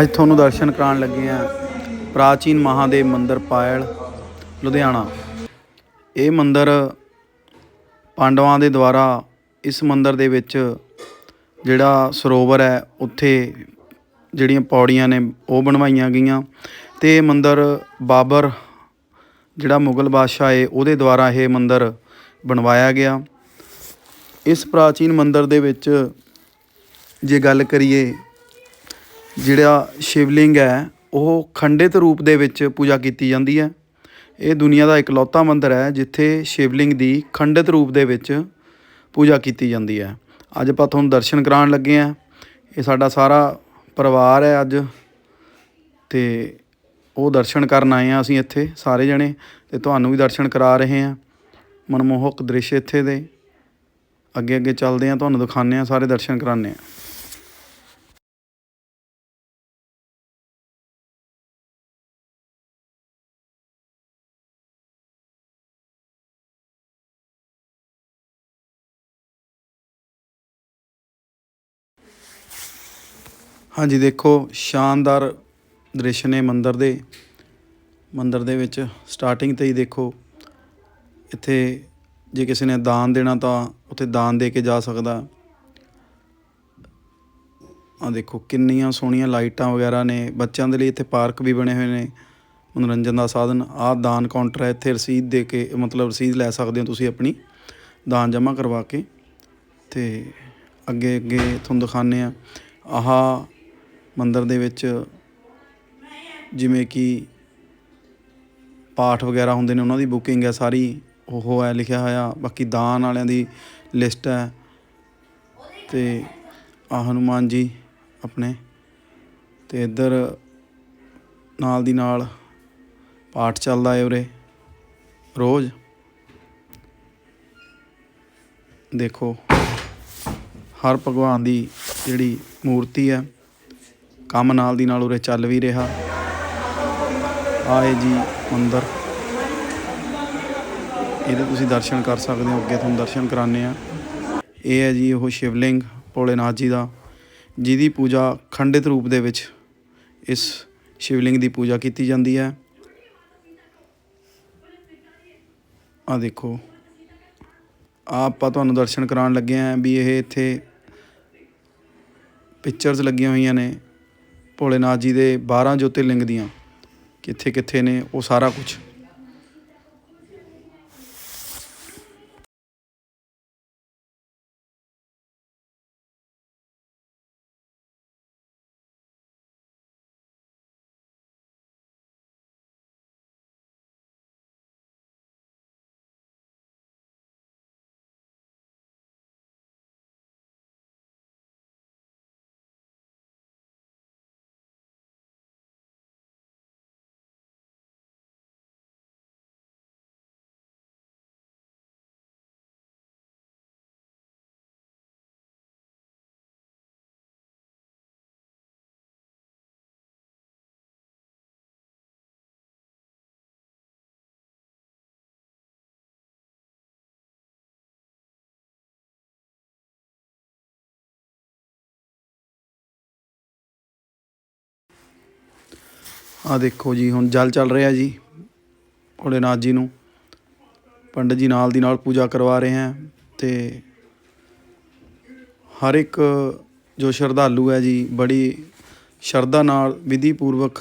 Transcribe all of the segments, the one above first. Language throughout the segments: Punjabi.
ਅੱਜ ਤੁਹਾਨੂੰ ਦਰਸ਼ਨ ਕਰਾਉਣ ਲੱਗੇ ਆ ਪ੍ਰਾਚੀਨ ਮਹਾਦੇਵ ਮੰਦਿਰ ਪਾਇਲ, ਲੁਧਿਆਣਾ। ਇਹ ਮੰਦਿਰ ਪਾਂਡਵਾਂ ਦੇ ਦੁਆਰਾ ਇਸ ਮੰਦਿਰ ਦੇ ਵਿੱਚ ਜਿਹੜਾ ਸਰੋਵਰ ਹੈ, ਉੱਥੇ ਜਿਹੜੀਆਂ ਪੌੜੀਆਂ ਨੇ, ਉਹ ਬਣਵਾਈਆਂ ਗਈਆਂ। ਤੇ ਇਹ ਮੰਦਿਰ ਬਾਬਰ, ਜਿਹੜਾ ਮੁਗਲ ਬਾਦਸ਼ਾਹ ਏ ਉਹਦੇ ਦੁਆਰਾ ਇਹ ਮੰਦਿਰ ਬਣਵਾਇਆ ਗਿਆ। ਇਸ ਪ੍ਰਾਚੀਨ ਮੰਦਿਰ ਦੇ ਵਿੱਚ ਜੇ ਗੱਲ ਕਰੀਏ ਜਿਹੜਾ ਸ਼ਿਵਲਿੰਗ ਹੈ, ਉਹ ਖੰਡਿਤ ਰੂਪ ਦੇ ਵਿੱਚ ਪੂਜਾ ਕੀਤੀ ਜਾਂਦੀ ਹੈ। ਇਹ ਦੁਨੀਆ ਦਾ ਇਕਲੌਤਾ ਮੰਦਿਰ ਹੈ, ਜਿੱਥੇ ਸ਼ਿਵਲਿੰਗ ਦੀ ਖੰਡਿਤ ਰੂਪ ਦੇ ਵਿੱਚ ਪੂਜਾ ਕੀਤੀ ਜਾਂਦੀ ਹੈ। ਅੱਜ ਆਪਾਂ ਤੁਹਾਨੂੰ ਦਰਸ਼ਨ ਕਰਾਉਣ ਲੱਗੇ ਆ ਇਹ ਸਾਡਾ ਸਾਰਾ ਪਰਿਵਾਰ ਹੈ ਅੱਜ। ਤੇ ਉਹ ਦਰਸ਼ਨ ਕਰਨ ਆਏ ਆ ਅਸੀਂ ਇੱਥੇ ਸਾਰੇ ਜਣੇ ਤੇ ਤੁਹਾਨੂੰ ਵੀ ਦਰਸ਼ਨ ਕਰਾ ਰਹੇ ਆ ਮਨਮੋਹਕ ਦ੍ਰਿਸ਼ ਇੱਥੇ ਦੇ। ਅੱਗੇ ਅੱਗੇ ਚੱਲਦੇ ਆ ਤੁਹਾਨੂੰ ਦਿਖਾਉਂਦੇ ਆ ਸਾਰੇ ਦਰਸ਼ਨ ਕਰਾਉਂਦੇ ਆ ਹਾਂਜੀ, ਦੇਖੋ, ਸ਼ਾਨਦਾਰ ਦ੍ਰਿਸ਼ ਨੇ ਮੰਦਰ ਦੇ ਮੰਦਰ ਦੇ ਵਿੱਚ ਸਟਾਰਟਿੰਗ ਤੇ ਹੀ ਦੇਖੋ, ਇੱਥੇ ਜੇ ਕਿਸੇ ਨੇ ਦਾਨ ਦੇਣਾ ਤਾਂ ਉੱਥੇ ਦਾਨ ਦੇ ਕੇ ਜਾ ਸਕਦਾ। ਆ ਦੇਖੋ, ਕਿੰਨੀਆਂ ਸੋਹਣੀਆਂ ਲਾਈਟਾਂ ਵਗੈਰਾ ਨੇ, ਬੱਚਿਆਂ ਦੇ ਲਈ ਇੱਥੇ ਪਾਰਕ ਵੀ ਬਣੇ ਹੋਏ ਨੇ, ਮਨੋਰੰਜਨ ਦਾ ਸਾਧਨ, ਆਹ ਦਾਨ ਕਾਊਂਟਰ ਹੈ, ਇੱਥੇ ਰਸੀਦ ਦੇ ਕੇ, ਮਤਲਬ ਰਸੀਦ ਲੈ ਸਕਦੇ ਹੋ ਤੁਸੀਂ ਆਪਣੀ, ਦਾਨ ਜਮ੍ਹਾਂ ਕਰਵਾ ਕੇ, ਤੇ ਅੱਗੇ ਅੱਗੇ ਤੁਹਾਨੂੰ ਦਿਖਾਉਂਦੇ ਆ ਆਹਾ ਮੰਦਰ ਦੇ ਵਿੱਚ ਜਿਵੇਂ ਕਿ ਪਾਠ ਵਗੈਰਾ ਹੁੰਦੇ ਨੇ, ਉਹਨਾਂ ਦੀ ਬੁਕਿੰਗ ਹੈ ਸਾਰੀ, ਉਹ ਹੈ, ਲਿਖਿਆ ਹੋਇਆ। ਬਾਕੀ ਦਾਨ ਵਾਲਿਆਂ ਦੀ ਲਿਸਟ ਹੈ। ਤੇ ਆ ਹਨੂਮਾਨ ਜੀ ਆਪਣੇ। ਤੇ ਇੱਧਰ ਨਾਲ ਦੀ ਨਾਲ ਪਾਠ ਚੱਲਦਾ ਹੈ ਉਰੇ, ਰੋਜ਼। ਦੇਖੋ, ਹਰ ਭਗਵਾਨ ਦੀ ਜਿਹੜੀ ਮੂਰਤੀ ਹੈ ਕੰਮ ਨਾਲ ਦੀ ਨਾਲ ਉਰੇ ਚੱਲ ਵੀ ਰਿਹਾ। ਆਏ ਜੀ ਮੰਦਰ। ਇਹਦੇ ਤੁਸੀਂ ਦਰਸ਼ਨ ਕਰ ਸਕਦੇ ਹੋ, ਅੱਗੇ ਤੁਹਾਨੂੰ ਦਰਸ਼ਨ ਕਰਾਉਂਦੇ ਆ ਇਹ ਹੈ ਜੀ ਉਹ ਸ਼ਿਵਲਿੰਗ ਭੋਲੇਨਾਥ ਜੀ ਦਾ, ਜਿਹਦੀ ਪੂਜਾ ਖੰਡਿਤ ਰੂਪ ਦੇ ਵਿੱਚ ਇਸ ਸ਼ਿਵਲਿੰਗ ਦੀ ਪੂਜਾ ਕੀਤੀ ਜਾਂਦੀ ਹੈ। ਆ ਦੇਖੋ। ਆਹ ਆਪਾਂ ਤੁਹਾਨੂੰ ਦਰਸ਼ਨ ਕਰਾਉਣ ਲੱਗੇ ਆਂ ਵੀ ਇਹ ਇੱਥੇ ਪਿਕਚਰਸ ਲੱਗੀਆਂ ਹੋਈਆਂ ਨੇ। ਭੋਲੇਨਾਥ ਜੀ ਦੇ 12 ਜੋਤਿਰਲਿੰਗ ਦੀਆਂ ਕਿੱਥੇ ਕਿੱਥੇ ਨੇ ਉਹ ਸਾਰਾ ਕੁਝ ਆ ਦੇਖੋ ਜੀ, ਹੁਣ ਜਲ ਚੱਲ ਰਿਹਾ ਜੀ, ਭੋਲੇਨਾਥ ਜੀ ਨੂੰ। ਪੰਡਤ ਜੀ ਨਾਲ ਦੀ ਨਾਲ ਪੂਜਾ ਕਰਵਾ ਰਹੇ ਹੈ ਤੇ ਹਰ ਇੱਕ ਜੋ ਸ਼ਰਧਾਲੂ ਹੈ ਜੀ, ਬੜੀ ਸ਼ਰਧਾ ਨਾਲ ਵਿਧੀ ਪੂਰਵਕ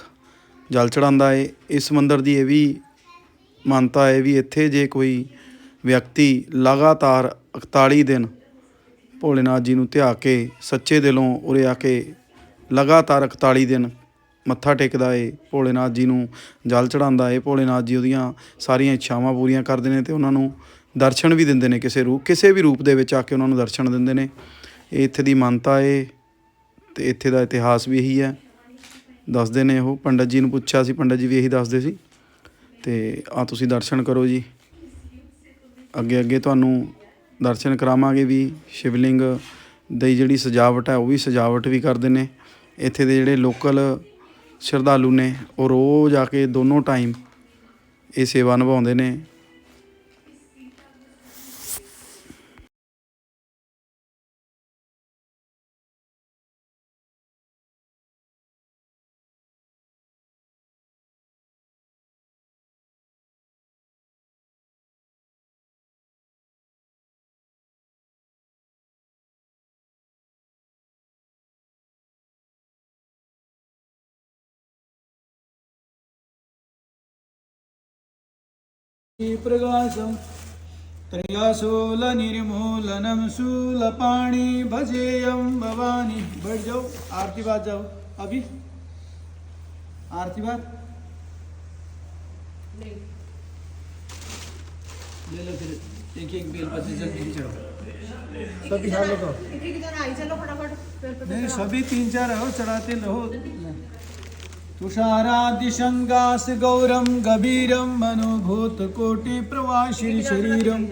ਜਲ ਚੜਾਉਂਦਾ ਹੈ ਇਸ ਮੰਦਰ ਦੀ ਇਹ ਵੀ ਮਾਨਤਾ ਹੈ ਵੀ ਇੱਥੇ ਜੇ ਕੋਈ ਵਿਅਕਤੀ ਲਗਾਤਾਰ 41 ਦਿਨ ਭੋਲੇਨਾਥ ਜੀ ਨੂੰ ਧਿਆ ਕੇ, ਸੱਚੇ ਦਿਲੋਂ ਉਰੇ ਆ ਕੇ ਲਗਾਤਾਰ 41 ਦਿਨ ਮੱਥਾ ਟੇਕਦਾ ਏ, ਭੋਲੇਨਾਥ ਜੀ ਨੂੰ ਜਲ ਚੜਾਉਂਦਾ ਏ, ਭੋਲੇਨਾਥ ਜੀ ਉਹਦੀਆਂ ਸਾਰੀਆਂ ਇੱਛਾਵਾਂ ਪੂਰੀਆਂ ਕਰਦੇ ਨੇ ਤੇ ਉਹਨਾਂ ਨੂੰ ਦਰਸ਼ਨ ਵੀ ਦਿੰਦੇ ਨੇ ਕਿਸੇ ਰੂਪ, ਕਿਸੇ ਵੀ ਰੂਪ ਦੇ ਵਿੱਚ ਆ ਕੇ ਉਹਨਾਂ ਨੂੰ ਦਰਸ਼ਨ ਦਿੰਦੇ ਨੇ। ਇਹ ਇੱਥੇ ਦੀ ਮਾਨਤਾ ਏ ਤੇ ਇੱਥੇ ਦਾ ਇਤਿਹਾਸ ਵੀ ਇਹੀ ਹੈ। ਦੱਸਦੇ ਨੇ ਉਹ, ਪੰਡਤ ਜੀ ਨੂੰ ਪੁੱਛਿਆ ਸੀ, ਪੰਡਤ ਜੀ ਵੀ ਇਹੀ ਦੱਸਦੇ ਸੀ। ਤੇ ਆ ਤੁਸੀਂ ਦਰਸ਼ਨ ਕਰੋ ਜੀ। ਅੱਗੇ ਅੱਗੇ ਤੁਹਾਨੂੰ ਦਰਸ਼ਨ ਕਰਾਵਾਂਗੇ ਵੀ ਸ਼ਿਵਲਿੰਗ ਦੀ ਜਿਹੜੀ ਸਜਾਵਟ ਹੈ, ਉਹ ਵੀ ਸਜਾਵਟ ਵੀ ਕਰਦੇ ਨੇ। ਇੱਥੇ ਦੇ ਜਿਹੜੇ ਲੋਕਲ ਸ਼ਰਧਾਲੂ ਨੇ ਉਹ ਰੋਜ਼ ਆ ਕੇ ਦੋਨੋਂ ਟਾਈਮ ਇਹ ਸੇਵਾ ਨਿਭਾਉਂਦੇ ਨੇ। प्रकाशम् त्रयाशूलनिर्मूलनं शूलपाणि भजेयं भवानी बैठ जाओ आरती बात जाओ अभी आरती बात ले लो फिर एक एक बेल पत्ती जल्दी चढ़ाओ सभी हाल लगाओ एक एक जन आई चलो फटाफट फिर पे नहीं सभी तीन चार रहो चढ़ाते रहो तुषारादिशङ्गास गौरं गभीरं मनोभूतकोटि प्रवासि शरीरं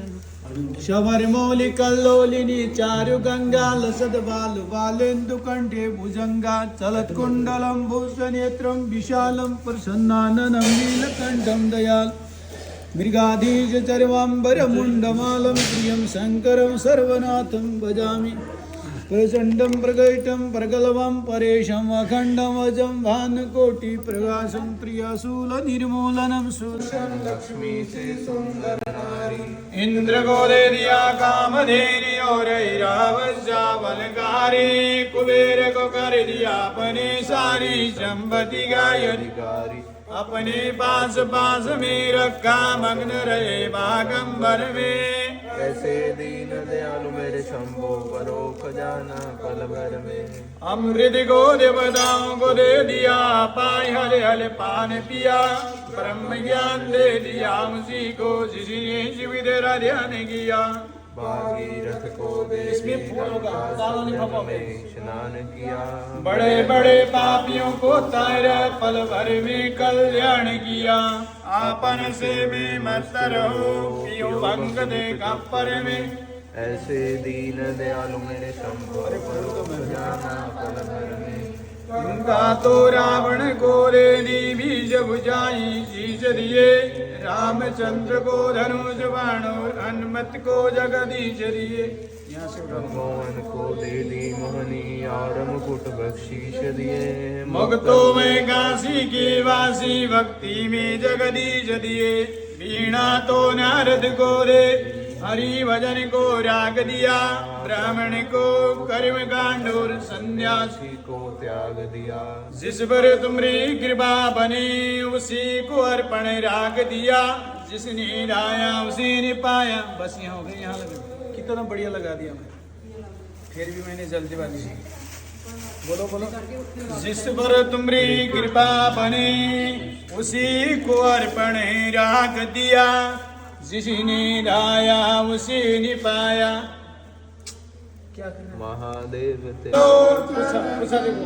शबरमौलिकल्लोलिनी चारुगङ्गालसद्बालु बालेन्दुकण्ठे भुजङ्गा चलत्कुण्डलं भूषनेत्रं विशालं प्रसन्नाननं नीलकण्ठं दयाल मृगाधीश चर्वाम्बरमुण्डमालं प्रियं शङ्करं सर्वनाथं भजामि प्रचण्डं प्रगैटं प्रगल्भं परेशम् अखण्डम् अजं भानुकोटिप्रकाशं प्रियशूलनिर्मूलनं सुरं लक्ष्मी से सुन्दर नारी इन्द्रगोदेरिया कामधेरियोरैरावजावलकारी कुबेर को कर दिया अपने सारी संपत्ति गायकारी अपने पास पास में रखा मग्न रहे बागंबर में कैसे दीन दयालु मेरे शंभो करो खजाना पल भर में अमृत को देवताओं को दे दिया पाए हले हले पान पिया ब्रह्म ज्ञान दे दिया उसी को जिसने शिव तेरा ध्यान किया भागीरथ को दे इसमें फूल होगा, दाना नहीं फंपा में स्नान किया बड़े बड़े पापियों को तार पल भर में कल्याण किया आपन से में मत रहो पियो भंग दे पर में ऐसे दीन दयालु मेरे शंभो करो खजाना पल भर में उनका तो रावण को रे दी बीज बुझाई शीश दिए रामचंद्र को धनुष बाण और हनुमत को जगदीश दिए यहाँ से उठाओ। मोहन को दे दी मोहनी और मुकुट बख्शीश दिए मुक्तो में काशी की वासी भक्ति में जगदीश दिए वीणा तो नारद को दे हरि भजन को राग दिया ब्राह्मण को कर्म कांड और संन्यासी किसी को त्याग दिया जिस पर तुम्हारी कृपा बनी उसी को अर्पण राग दिया जिसने राया उसी ने पाया बस यहाँ हो गए यहाँ लगा कितना बढ़िया लगा दिया मैं फिर भी मैंने जल्दीबाजी की बोलो बोलो जिस पर तुम्हारी कृपा बनी उसी को अर्पण राग दिया जिसने राया उसी ने पाया क्या करना महादेव ते तो पूछा पूछा देखो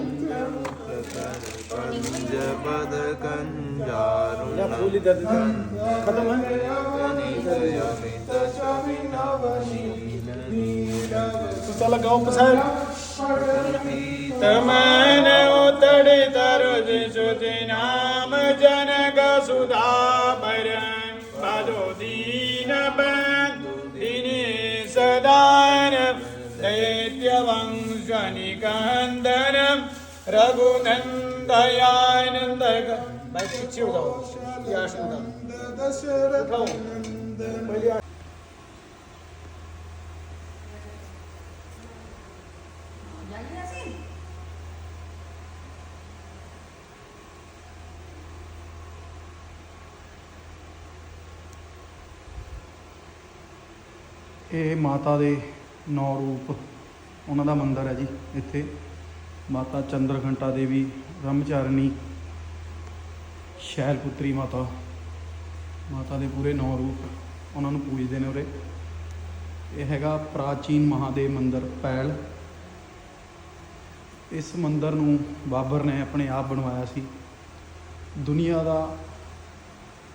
कंज पद या कंजारुण फूल इधर इधर खत्म है अमित स्वामी तो चला गाँव पसार તમને ઉતડી તરોજ સુધી નામ જનક સુધા ભરણ બાજો દીન બેન દિની સદાન દૈત્ય વંશનિ કંદન રઘુનંદયાનંદ ભાઈ શિવ દશરથ ਇਹ ਮਾਤਾ ਦੇ ਨੌ ਰੂਪ ਉਹਨਾਂ ਦਾ ਮੰਦਿਰ ਹੈ ਜੀ ਇੱਥੇ। ਮਾਤਾ ਚੰਦਰਘੰਟਾ ਦੇਵੀ ਬ੍ਰਹਮਚਾਰਿਣੀ ਸ਼ੈਲ ਪੁੱਤਰੀ ਮਾਤਾ। ਮਾਤਾ ਦੇ ਪੂਰੇ ਨੌ ਰੂਪ ਉਹਨਾਂ ਨੂੰ ਪੂਜਦੇ ਨੇ ਉਰੇ। ਇਹ ਹੈਗਾ ਪ੍ਰਾਚੀਨ ਮਹਾਦੇਵ ਮੰਦਿਰ ਪੈਲ। ਇਸ ਮੰਦਿਰ ਨੂੰ ਬਾਬਰ ਨੇ ਆਪਣੇ ਆਪ ਬਣਵਾਇਆ ਸੀ। ਦੁਨੀਆ ਦਾ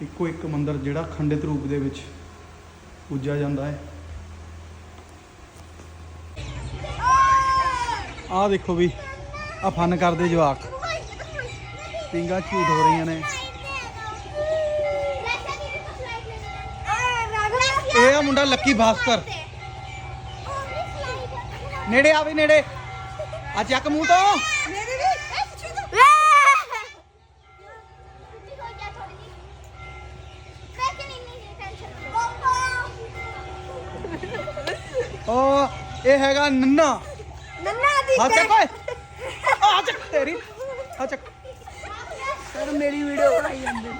ਇੱਕੋ ਇੱਕ ਮੰਦਿਰ ਜਿਹੜਾ ਖੰਡਿਤ ਰੂਪ ਦੇ ਵਿੱਚ ਪੂਜਿਆ ਜਾਂਦਾ ਹੈ। ਆਹ ਦੇਖੋ ਵੀ ਆ ਫਨ ਕਰਦੇ ਜਵਾਕ। ਪਿੰਗਾ ਝੂਠ ਹੋ ਰਹੀਆਂ ਨੇ। ਇਹ ਆ ਮੁੰਡਾ ਲੱਕੀ ਭਾਸਕਰ। ਨੇੜੇ ਆਵੇ ਨੇੜੇ। ਆ ਚੱਕ ਮੂੰਹ ਤੋਂ। ਉਹ, ਇਹ ਹੈਗਾ ਨੰਨਾ। ਆ ਚੱਕ ਓਏ। ਆ ਚੱਕ ਤੇਰੀ। ਆ ਚੱਕ। ਸਰ ਮੇਰੀ ਵੀਡੀਓ ਬਣਾਈ ਜਾਂਦੇ ਨੇ।